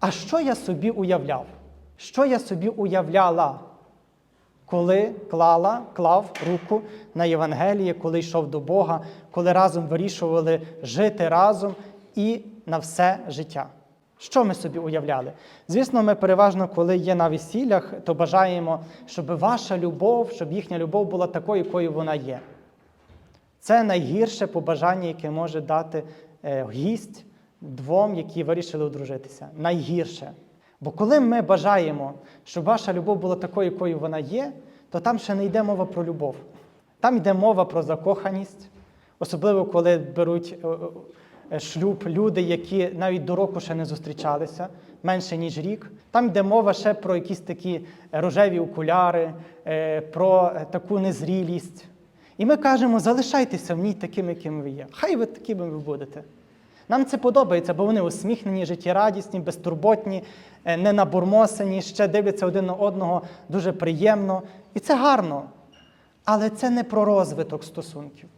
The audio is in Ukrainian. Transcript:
А що я собі уявляв? Що я собі уявляла, коли клала, клав руку на Євангеліє, коли йшов до Бога, коли разом вирішували жити разом і на все життя? Що ми собі уявляли? Звісно, ми переважно, коли є на весіллях, то бажаємо, щоб ваша любов, щоб їхня любов була такою, якою вона є. Це найгірше побажання, яке може дати е, гість двом, які вирішили одружитися. Найгірше. Бо коли ми бажаємо, щоб ваша любов була такою, якою вона є, то там ще не йде мова про любов. Там йде мова про закоханість, особливо коли беруть е, е, шлюб люди, які навіть до року ще не зустрічалися, менше ніж рік. Там йде мова ще про якісь такі рожеві окуляри, е, про таку незрілість. І ми кажемо, залишайтеся в ній такими, якими ви є. Хай ви такими ви будете. Нам це подобається, бо вони усміхнені, життєрадісні, безтурботні, е, не набурмосені, ще дивляться один на одного дуже приємно. І це гарно. Але це не про розвиток стосунків.